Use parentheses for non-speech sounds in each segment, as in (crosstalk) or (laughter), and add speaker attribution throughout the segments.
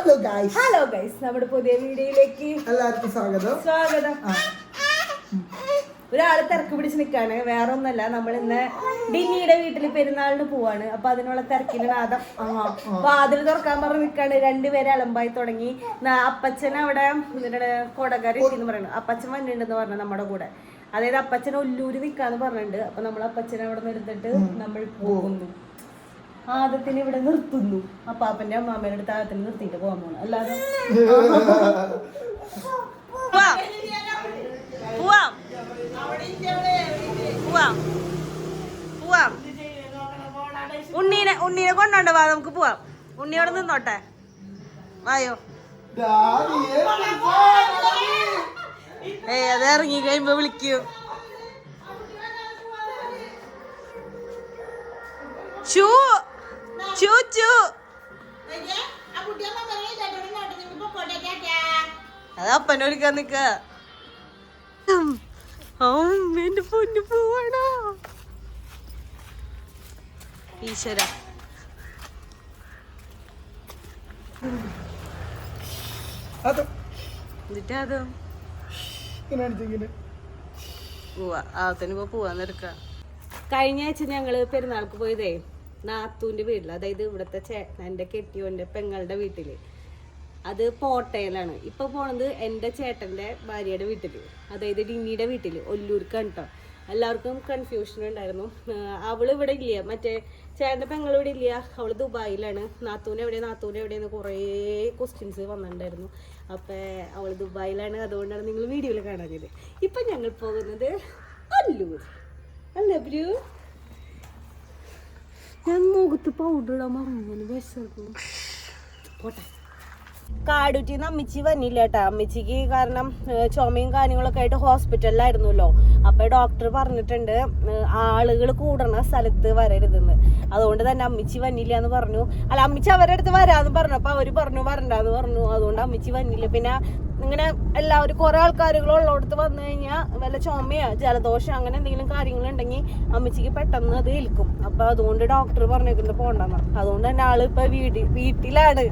Speaker 1: Hello guys
Speaker 2: hello guys നമ്മുടെ പുതിയ വീഡിയോയിലേക്ക്
Speaker 1: എല്ലാവർക്കും സ്വാഗതം.
Speaker 2: സ്വാഗതം. ഒരാൾ തിരക്ക് പിടിച്ച് നിൽക്കാണ് വേറെ ഒന്നല്ല നമ്മൾ ഇന്ന് ഡിന്നിയുടെ വീട്ടിൽ പെരുന്നാളിന് പോവാണ്. അപ്പൊ അതിനുള്ള തിരക്കിന് നാദം. വാതിൽ തുറക്കാൻ പറഞ്ഞ് നിൽക്കാണ് രണ്ടുപേരെ അലമ്പായി തുടങ്ങി. അപ്പച്ചൻ അവിടെ കൊടകരി എന്ന് പറയുന്നത് അപ്പച്ചൻ വന്നിട്ടുണ്ടെന്ന് പറഞ്ഞു നമ്മുടെ കൂടെ. അതായത് അപ്പച്ചൻ ഒല്ലൂര് നിൽക്കാന്ന് പറഞ്ഞിട്ടുണ്ട്. അപ്പൊ നമ്മൾ അപ്പച്ചനെ അവിടെ നിന്ന് നിർത്തിട്ട് നമ്മൾ പോകുന്നു. ആദത്തിന് ഇവിടെ നിർത്തുന്നു. ആ അപ്പാപ്പന്റെ അമ്മാമ്മയുടെ അടുത്ത് ആദത്തിന് നിർത്തിയിട്ട് പോകാൻ പോണം അല്ലാതെ?
Speaker 3: ഉണ്ണീനെ ഉണ്ണീനെ കൊണ്ടോണ്ട വാ നമുക്ക് പോവാം. ഉണ്ണിയോട് നിന്നോട്ടെ. വായോ. ഏയ് അത് ഇറങ്ങി കഴിയുമ്പോ വിളിക്കൂ. ചൂ ചൂ ചൂ അത് അപ്പനെ വിളിക്കാൻ നിക്ക. എന്റെ പൊന്നു പോവാണോ? ഈശ്വര.
Speaker 1: അത്.
Speaker 3: എന്നിട്ട് അത്. പോവാ. ആത്തിന് പോവാന്നെടുക്ക
Speaker 2: കഴിഞ്ഞ ആഴ്ച ഞങ്ങൾ പെരുന്നാൾക്ക് പോയതേ. നാത്തൂന്റെ വീട്ടിൽ അതായത് ഇവിടുത്തെ ചേ എന്റെ കെട്ടിയോന്റെ പെങ്ങളുടെ വീട്ടിൽ. അത് പോട്ടയിലാണ്. ഇപ്പൊ പോണത് എന്റെ ചേട്ടന്റെ ഭാര്യയുടെ വീട്ടിൽ. അതായത് ഡിന്നിയുടെ വീട്ടിൽ ഒല്ലൂർക്കാണ് കേട്ടോ എല്ലാവർക്കും കൺഫ്യൂഷൻ ഉണ്ടായിരുന്നു. അവൾ ഇവിടെ ഇല്ല. മറ്റേ ചേട്ടന്റെ പെങ്ങൾ ഇവിടെ ഇല്ല. അവൾ ദുബായിലാണ്. നാത്തൂൻ എവിടെ നാത്തൂൻ എവിടെയെന്ന് കുറേ ക്വസ്റ്റ്യൻസ് വന്നിട്ടുണ്ടായിരുന്നു. അപ്പോൾ അവൾ ദുബായിലാണ്. അതുകൊണ്ടാണ് നിങ്ങൾ വീഡിയോയിൽ കാണാഞ്ഞത്. ഇപ്പം ഞങ്ങൾ പോകുന്നത് അല്ലൂർ. അല്ല ഞാൻ പൗഡർ ഇടാൻ മറന്നു. വിശക്കും പോട്ടെ. കാടുറ്റിന്ന് അമ്മച്ചി വന്നില്ല കേട്ടാ അമ്മച്ചിക്ക് കാരണം ചുമയും കാര്യങ്ങളൊക്കെ ആയിട്ട് ഹോസ്പിറ്റലിലായിരുന്നല്ലോ. അപ്പൊ ഡോക്ടർ പറഞ്ഞിട്ടുണ്ട് ആളുകൾ കൂടണ സ്ഥലത്ത് വരരുതെന്ന്. അതുകൊണ്ട് തന്നെ അമ്മച്ചി വന്നില്ല എന്ന് പറഞ്ഞു. അല്ല അമ്മച്ചി അവരുടെ വരാന്ന് പറഞ്ഞു. അപ്പൊ അവർ പറഞ്ഞു വരണ്ടെന്ന് പറഞ്ഞു. അതുകൊണ്ട് അമ്മച്ചി വന്നില്ല. പിന്നെ ഇങ്ങനെ എല്ലാവരും കുറെ ആൾക്കാരുകൾ ഉള്ളടത്ത് വന്നു കഴിഞ്ഞാൽ വല്ല ചുമയോ ജലദോഷം അങ്ങനെ എന്തെങ്കിലും കാര്യങ്ങളുണ്ടെങ്കിൽ അമ്മച്ചിക്ക് പെട്ടെന്ന് അത് ഏൽക്കും. അപ്പൊ അതുകൊണ്ട് ഡോക്ടർ പറഞ്ഞേക്കുന്നത് പോണ്ടെന്ന്. അതുകൊണ്ട് തന്നെ ആൾ ഇപ്പൊ വീട്ടിൽ വീട്ടിലാണ്.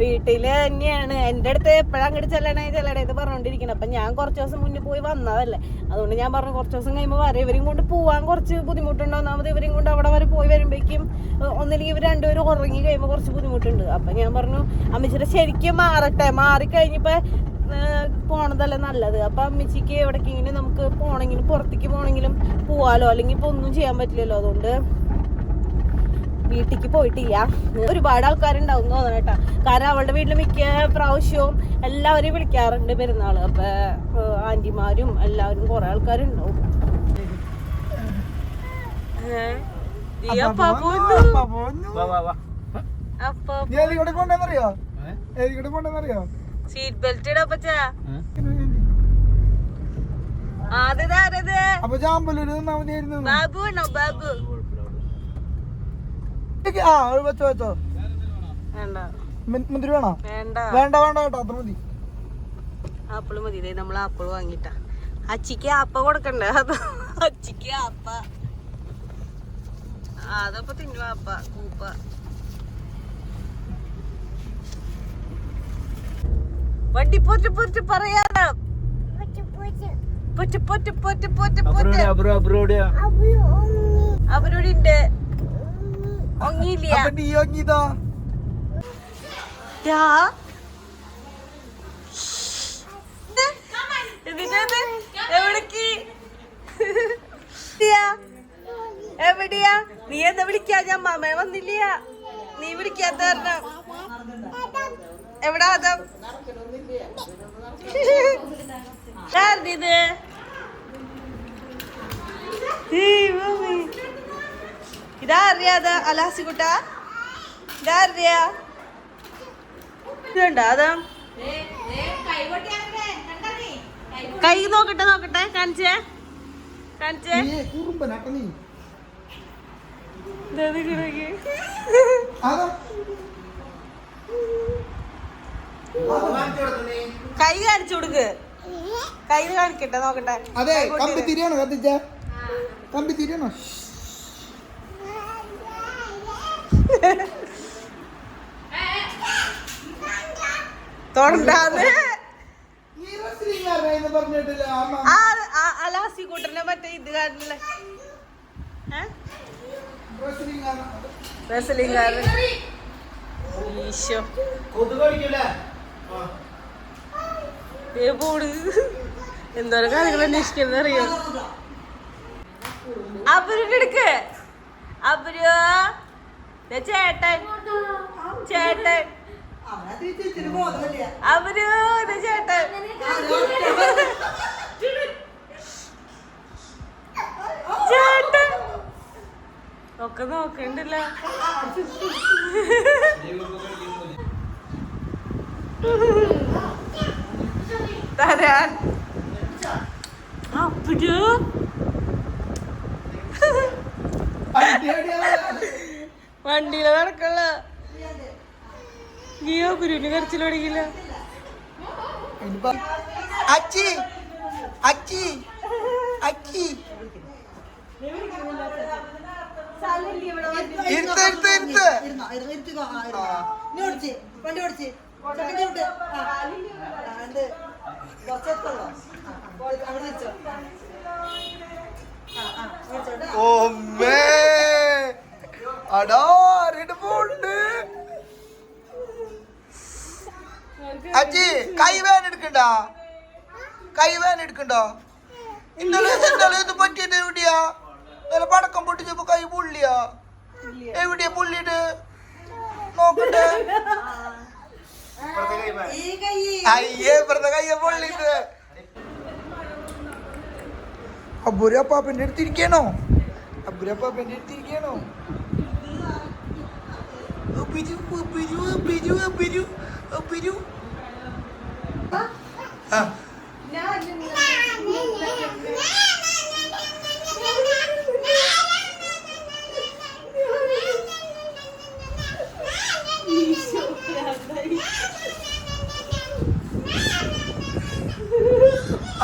Speaker 2: വീട്ടിൽ തന്നെയാണ്. എന്റെ അടുത്ത് എപ്പോഴും അങ്ങോട്ട് ചെല്ലണേ ചെല്ലണേ എന്ന് പറഞ്ഞോണ്ടിരിക്കണം. അപ്പൊ ഞാൻ കുറച്ച് ദിവസം മുന്നേ പോയി വന്നതല്ലേ. അതുകൊണ്ട് ഞാൻ പറഞ്ഞു കുറച്ച് ദിവസം കഴിയുമ്പോൾ വരെ. ഇവരും കൊണ്ട് പോവാൻ കുറച്ച് ബുദ്ധിമുട്ടുണ്ട്. ഒന്നാമത് ഇവരും കൊണ്ട് അവിടെ വരെ പോയി വരുമ്പോഴേക്കും ഒന്നില്ലെങ്കിൽ ഇവർ രണ്ടുപേരും ഉറങ്ങി കഴിയുമ്പോൾ കുറച്ച് ബുദ്ധിമുട്ടുണ്ട്. അപ്പൊ ഞാൻ പറഞ്ഞു അമ്മച്ചിയുടെ ശരിക്കും മാറട്ടെ. മാറിക്കഴിഞ്ഞപ്പോ ഏഹ് പോണതല്ലേ നല്ലത്. അപ്പൊ അമ്മച്ചിക്ക് എവിടേക്കെങ്കിലും നമുക്ക് പോണെങ്കിലും പുറത്തേക്ക് പോണെങ്കിലും പോവാലോ? അല്ലെങ്കിൽ ഇപ്പൊ ഒന്നും ചെയ്യാൻ പറ്റില്ലല്ലോ അതുകൊണ്ട് വീട്ടിക്ക് പോയിട്ടില്ല. ഒരുപാട് ആൾക്കാരുണ്ടാവും തോന്നണം കേട്ടോ കാരണം അവളുടെ വീട്ടിൽ മിക്ക പ്രാവശ്യവും എല്ലാവരെയും വിളിക്കാറുണ്ട് പെരുന്നാൾ അപ്പൊ ആന്റിമാരും എല്ലാവരും കുറെ ആൾക്കാരുണ്ടാവും.
Speaker 1: അപ്പൊ കൊണ്ടെന്നറിയോ
Speaker 3: അപ്പൊ സീറ്റ് ബെൽറ്റ് ഇടപ്പച്ച ബാബു ആണോ? ബാബു.
Speaker 1: ആ വെച്ചോ വെച്ചോ.
Speaker 3: വേണ്ട.
Speaker 1: മുന്തിരി വേണോ?
Speaker 3: വേണ്ട.
Speaker 1: വേണ്ട വേണ്ട കേട്ടോ അത്ര മതി.
Speaker 3: ആപ്പിൾ മതി ദേ നമ്മൾ ആപ്പിൾ വാങ്ങിട്ടാ. അച്ചിക്ക് ആപ്പ കൊടുക്കണ്ടേ? അത് അച്ചിക്ക് ആപ്പ? അതപ്പൊ തിന്നു ആപ്പ കൂപ്പ. വണ്ടി പൊറ്റ് പൊറ്റ് പറയാതെ പൊറ്റ് പൊറ്റ് പൊറ്റ് പൊറ്റ് പൊറ്റ് അവരോട് അവരോടിണ്ട് ഒങ്ങിയില്ല എവിടേക്ക്? എവിടെയാ? നീ എന്താ വിളിക്കാ ഞാൻ മാമേ വന്നില്ല. നീ വിളിക്കാത്ത കാരണം എവിടാ അതം? അലാസി കുട്ട. ഇതാ അറിയാ. ഇതുണ്ടോ അതാ? കൈ നോക്കട്ടെ നോക്കട്ടെ. കാണിച്ചേ. കാണിച്ചേ. ഇത്.
Speaker 1: അതാ.
Speaker 3: കൈ കാണിച്ചു കൊടുക്ക്. കൈ കാണിക്കട്ടെ നോക്കട്ടെ.
Speaker 1: അതെ കമ്പി തിരിയാണോ കത്തിച്ച? കമ്പി തിരിയാണോ?
Speaker 2: തൊണ്ടാന്ന്
Speaker 1: നീ wrestling പറഞ്ഞിട്ടില്ല അമ്മ.
Speaker 2: ആ ആ- ആ ലാസി കൂട്ടറിനെ മറ്റേ ഇത് കാരണല്ലേ. റെസ്ലിംഗാരൻ ഈശോ. ഏ പോട്. എന്തോരം കാര്യങ്ങൾ അന്വേഷിക്കുന്നത് അറിയോ? അവർ ദേ ചേട്ടൻ. ചേട്ടൻ. അവർ ദേ ചേട്ടൻ. ചേട്ടൻ. ഒക്കെ നോക്കണ്ടല്ലോ. (laughs) തരാൻ. അപ്പഴ്. വണ്ടിയിൽ നടക്കള്ള നീയോ ഗുരുവിന് കരച്ചിൽ
Speaker 1: പഠിക്കില്ല അച്ചി അച്ചി അച്ചി. ഇരുത്ത് ഇരുത്ത് ഇരുത്ത്.
Speaker 3: വണ്ടി ഓടിച്ച്. ആ, എന്ത് കുറച്ചെത്തുള്ളൂ അവിടെ വെച്ചോ. ഓടിച്ചോട്ടെ
Speaker 1: അടാ രണ്ട് പോണ്ട് അജി കൈ വേൻ എടുക്കണ്ട. കൈ വേൻ എടുക്കണ്ടോ? ഇന്നലെ ഇന്നലെ ഇത് പറ്റിയത് എവിടെയാ? ഇന്നലെ പടക്കം പൊട്ടിച്ചപ്പോ കൈ പുള്ളിയാ. എവിടെയാ പുള്ളിയിട്ട് നോക്കട്ടെ. അയ്യേ ഇപ്പുറത്തെ കയ്യ പൊള്ളിട്ട് അബുരി അപ്പാപ്പന്റെ അടുത്തിരിക്കണോ? അബുരി അപ്പാപ്പന്റെ അടുത്തിരിക്കണോ? അബിരു അബിരു അബിരു അബിരു ആ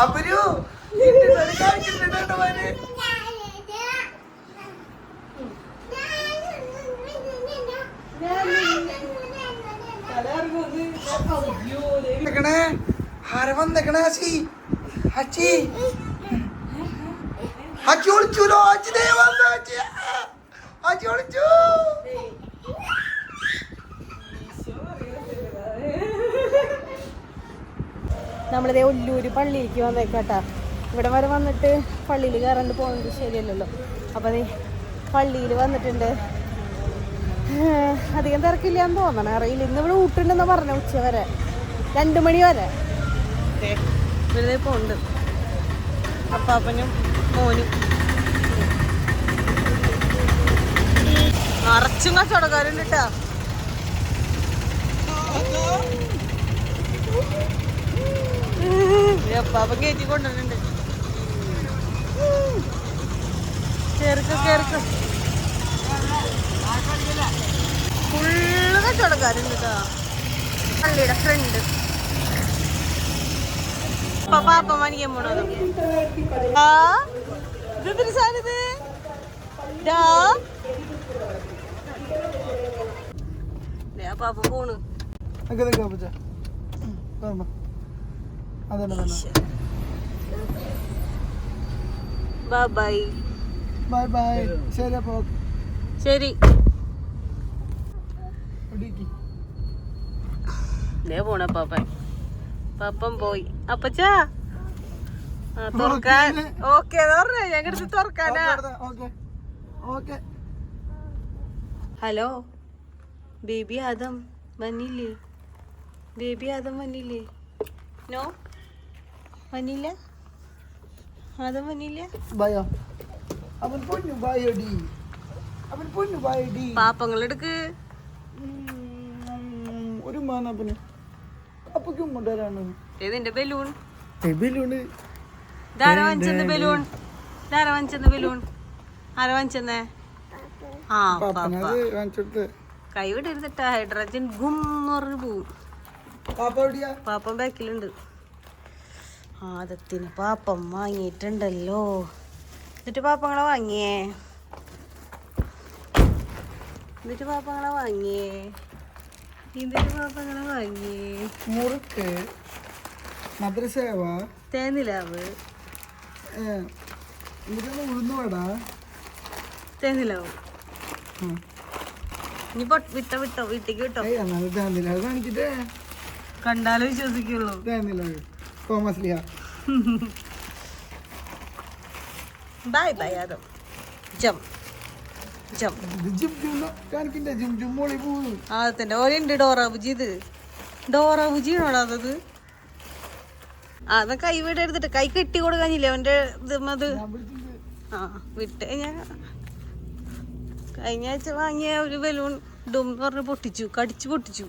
Speaker 1: അബിരു ഇന്നലെ കാണിക്കുന്നുണ്ടോ മോനെ വന്നേക്കണേ ആരെ വന്നേക്കണേ അച്ചി അച്ചി അച്ചി ഒളിച്ചൂലോ അച്ചി ദേ വന്നു അച്ചി അച്ചി ഒളിച്ചു.
Speaker 4: നമ്മളിതേ ഒല്ലൂര് പള്ളിയിലേക്ക് വന്നേക്കാട്ടാ ഇവിടെ വരെ വന്നിട്ട് പള്ളിയിൽ കയറാണ്ട് പോകുന്നത് ശരിയല്ലല്ലോ. അപ്പോൾ അതേ പള്ളിയിൽ വന്നിട്ടുണ്ട്. അധികം തിരക്കില്ല എന്ന് തോന്നണം. അറിയില്ല. ഇന്ന് ഇവിടെ ഊട്ടുണ്ടെന്ന് പറഞ്ഞു ഉച്ച വരെ. രണ്ട് മണി വരെ.
Speaker 2: വെറുതെ പോണ്ട് അപ്പാപ്പനും മോനും. നിറച്ചും കച്ചവടക്കാരുണ്ട് കേട്ടാ അപ്പാപ്പൻ കയറ്റി കൊണ്ടുവരുന്നുണ്ട് കേറിക്ക കേറിക്ക. ഫുള്ള് കച്ചവടക്കാരുണ്ട് കേട്ടാ പള്ളിയുടെ ഫ്രണ്ട് പാപ്പ മണിക്കാൻ പോണത്. ആ ഇതെന്തൊരു സാധനം ഇത്? ഡാ ദേ, ആ പാപ്പ പോണ്.
Speaker 1: നിക്ക് നിക്ക് അപ്പച്ച അതന്നെ തന്നെ
Speaker 2: ബൈ ബൈ
Speaker 1: ബൈ ബൈ ശരി അപ്പൊ.
Speaker 2: ശരി. ദേ പോണ പാപ്പൻ പാപ്പൻ പോയി. അപ്പച്ചാ തുറക്കാൻ. ഓക്കെ പറഞ്ഞേ ഞങ്ങടുത്ത് തുറക്കാനാ. ഹലോ ബേബി ആദം വന്നില്ലേ? ബേബി ആദം വന്നില്ലേ? നോ വന്നില്ല? ആദം വന്നില്ല?
Speaker 1: ബയോ അവൻ പൊന്നു ബായടി അവൻ പൊന്നു ബായടി
Speaker 2: പാപ്പങ്ങളെടുക്ക്.
Speaker 1: ഒരു മാനപ്പന് അപ്പൊക്കും കൊണ്ടുവരാണ്.
Speaker 2: ഏതിന്റെ ബലൂൺ?
Speaker 1: ബലൂൺ
Speaker 2: ധാര വാങ്ങിച്ചെന്ന് ബലൂൺ. ധാര വാങ്ങിച്ചെന്ന് ബലൂൺ? ആരാ വാങ്ങിച്ചെന്നേ? ആ പാപ്പ കൈ വിടരുതിട്ടാ ഹൈഡ്രജൻ ഗും എന്ന് പറഞ്ഞു പോവും
Speaker 1: പാപ്പ
Speaker 2: ബാക്കിലുണ്ട്. ആദത്തിന് പാപ്പം വാങ്ങിയിട്ടുണ്ടല്ലോ. എന്നിട്ട് പാപ്പങ്ങളെ വാങ്ങിയേ? എന്നിട്ട് പാപ്പങ്ങളെ വാങ്ങിയേ?
Speaker 3: വാങ്ങി.
Speaker 1: മുറുക്ക് മദ്രസേവ
Speaker 3: തേനിലാവ്.
Speaker 1: ഉഴുന്നുവട.
Speaker 3: തേനിലാവ്.
Speaker 1: ഉം.
Speaker 3: ഇനി പൊട്ട് വിട്ടോ വിട്ടോ വീട്ടിക്ക് വിട്ടോ.
Speaker 1: ഏയ് എന്നാ ഇതാന്നില്ല അത് കാണിച്ചിട്ടേ.
Speaker 3: കണ്ടാലും വിശ്വസിക്കുള്ളൂ.
Speaker 1: ഇതാന്നില്ല തോമസ് ലിയ. (laughs)
Speaker 3: ബൈ ബൈ ജം.
Speaker 1: ഇത്
Speaker 3: ഓലുണ്ട് ഡോറ ബുജി ഡോറ അതത്? അത് കൈ വീട് എടുത്തിട്ട് കൈ കെട്ടി കൊടുക്കാനില്ല അവന്റെ ഇത് ആ വിട്ട് ഞാൻ കഴിഞ്ഞ ആഴ്ച വാങ്ങിയ ഒരു ബലൂൺ ഡും എന്ന് പറഞ്ഞ് പൊട്ടിച്ചു കടിച്ചു പൊട്ടിച്ചു.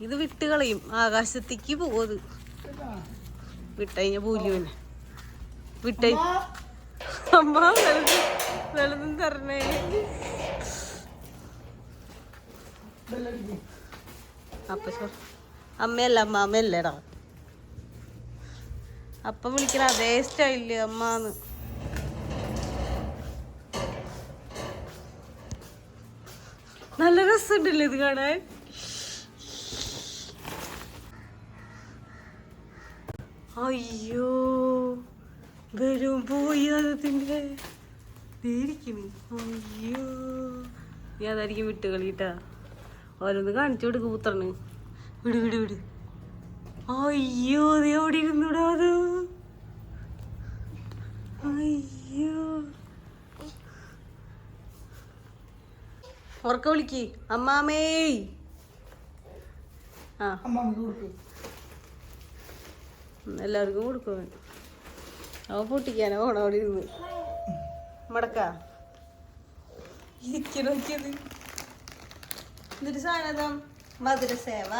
Speaker 3: ഇത് വിട്ട് കളയും. ആകാശത്തേക്ക് പോകും അത്. വിട്ടഴിഞ്ഞ പൂലുവിനെ വിട്ട അമ്മ അമ്മയല്ലേടാ. അപ്പം വിളിക്കണ അതേ സ്റ്റൈലിൽ അമ്മാന്ന്. നല്ല രസമുണ്ടല്ലേ ഇത് കാണാൻ? അയ്യോ. വരും പോയി അതിന്റെ ഇരിക്കുന്നു. അയ്യോ. നീ അതായിരിക്കും വിട്ട് കളിട്ടാ. ഓരോന്ന് കാണിച്ചു കൊടുക്ക് പുത്രന്. വിട് വിട് വിട്. അയ്യോ നീ എവിടെ ഇരുന്നുടാ അത്. അയ്യോ. ഉറക്ക വിളിക്ക്. അമ്മാമേ. ആ. എല്ലാവർക്കും കൊടുക്കും അവൻ പൊട്ടിക്കാനോ ഓണം അവിടെ ഇരുന്ന്. മടക്ക. എന്നിട്ട് സാധനം മധുരസേവ.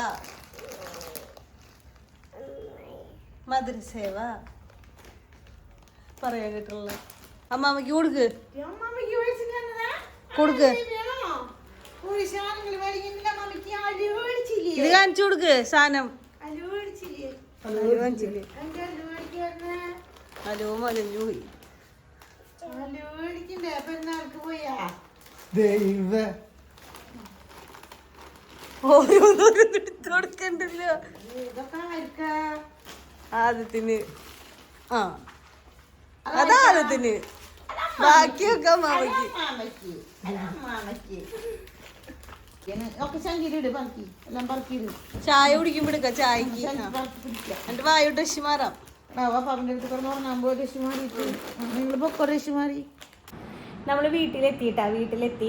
Speaker 3: മധുരസേവ. പറയാൻ കേട്ടുള്ള അമ്മാമ്മക്ക് കൊടുക്ക്. കൊടുക്ക്. ഇത് കാണിച്ചു കൊടുക്ക് സാധനം. അലു കാണിച്ചില്ലേ അലോ മലഞ്ഞു പോയി.
Speaker 1: ദൈവേ.
Speaker 3: ഓരോന്നോരോന്ന് എടുത്ത് കൊടുക്കണ്ടല്ലോ. ആദ്യത്തിന് ആ. അതാദ്യത്തിന് ബാക്കിയൊക്കെ
Speaker 5: മാമയ്ക്ക്.
Speaker 3: ചായ കുടിക്കുമ്പോ എടുക്കാം ചായക്ക്. എന്റെ വായോട്ട് രക്ഷി
Speaker 5: നിങ്ങൾ
Speaker 2: നമ്മൾ വീട്ടിലെത്തിയിട്ടാ വീട്ടിലെത്തി.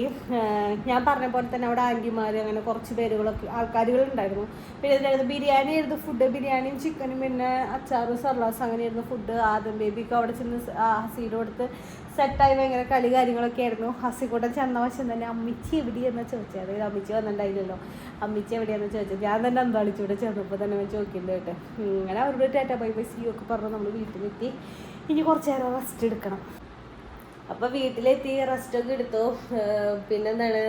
Speaker 2: ഞാൻ പറഞ്ഞ പോലെ തന്നെ അവിടെ ആന്റിമാർ അങ്ങനെ കുറച്ച് പേരുകളൊക്കെ ആൾക്കാരുകൾ ഉണ്ടായിരുന്നു പിന്നെ ഇതിനകത്ത് ബിരിയാണി ആയിരുന്നു ഫുഡ് ബിരിയാണിയും ചിക്കനും പിന്നെ അച്ചാറും സർലാസ് അങ്ങനെയായിരുന്നു ഫുഡ് ആദം ബേബിക്ക് അവിടെ ചെന്ന് സ- ആ സീഡ് അടുത്ത് സെറ്റായി ഭയങ്കര കളി കാര്യങ്ങളൊക്കെ ആയിരുന്നു. ഹസിക്കൂട്ടൻ ചെന്ന വശം തന്നെ അമ്മിച്ചി എവിടെയെന്ന് ചോദിച്ചത് അതായത് അമ്മിച്ചി വന്നിട്ടുണ്ടായില്ലല്ലോ അമ്മിച്ചി എവിടെയാന്ന് ചോദിച്ചത് ഞാൻ തന്നെ അന്താളിച്ചൂടെ ചെന്നപ്പോൾ തന്നെ ഞാൻ ചോദിക്കുന്നുണ്ട് അങ്ങനെ അവരുടെ ടാറ്റ ബൈ ബൈ സി ഒക്കെ പറഞ്ഞ് നമ്മൾ വീട്ടിലെത്തി ഇനി കുറച്ച് നേരം റെസ്റ്റ് എടുക്കണം. അപ്പോൾ വീട്ടിലെത്തി റെസ്റ്റ് ഒക്കെ എടുത്തു. പിന്നെ പിന്നെന്താണ്?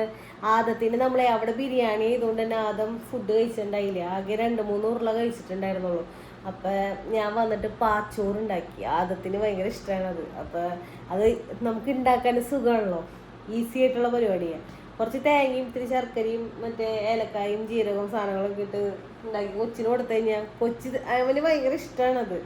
Speaker 2: ആദത്തിന് നമ്മളെ അവിടെ ബിരിയാണി ചെയ്തുകൊണ്ട് തന്നെ ആദം ഫുഡ് കഴിച്ചിട്ടുണ്ടായില്ല. ആകെ രണ്ട് മൂന്ന് ഉരുള കഴിച്ചിട്ടുണ്ടായിരുന്നുള്ളൂ. അപ്പൊ ഞാൻ വന്നിട്ട് പാച്ചോറ് ഉണ്ടാക്കി ആദത്തിന് ഭയങ്കര ഇഷ്ടമാണ് അത് അപ്പോൾ അത് നമുക്ക് ഉണ്ടാക്കാൻ സുഖമാണല്ലോ. ഈസി ആയിട്ടുള്ള പരിപാടിയാണ് കുറച്ച് തേങ്ങയും ഇത്തിരി ശർക്കരയും മറ്റേ ഏലക്കായും ജീരകവും സാധനങ്ങളൊക്കെ ഇട്ട് ഉണ്ടാക്കി കൊച്ചിന് കൊടുത്തു കഴിഞ്ഞാൽ കൊച്ചി അവന് ഭയങ്കര ഇഷ്ടമാണത്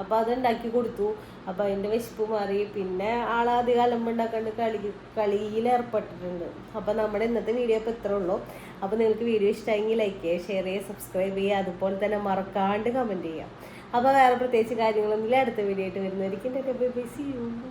Speaker 2: അപ്പോൾ അത് ഉണ്ടാക്കി കൊടുത്തു. അപ്പോൾ അതിന്റെ വിശപ്പ് മാറി. പിന്നെ ആളാദ്യകാലം ഉണ്ടാക്കാണ്ട് കളി കളിയിൽ ഏർപ്പെട്ടിട്ടുണ്ട്. അപ്പോൾ നമ്മുടെ ഇന്നത്തെ വീഡിയോ ഇപ്പോൾ ഇത്രേ ഉള്ളൂ. അപ്പോൾ നിങ്ങൾക്ക് വീഡിയോ ഇഷ്ടമെങ്കിൽ ലൈക്ക് ചെയ്യുക ഷെയർ ചെയ്യുക സബ്സ്ക്രൈബ് ചെയ്യുക. അതുപോലെ തന്നെ മറക്കാണ്ട് കമന്റ് ചെയ്യുക. അപ്പോൾ വേറെ പ്രത്യേകിച്ച് കാര്യങ്ങളൊന്നുമില്ല അടുത്ത വീഡിയോ ആയിട്ട് വരുന്നതായിരിക്കും. ബൈ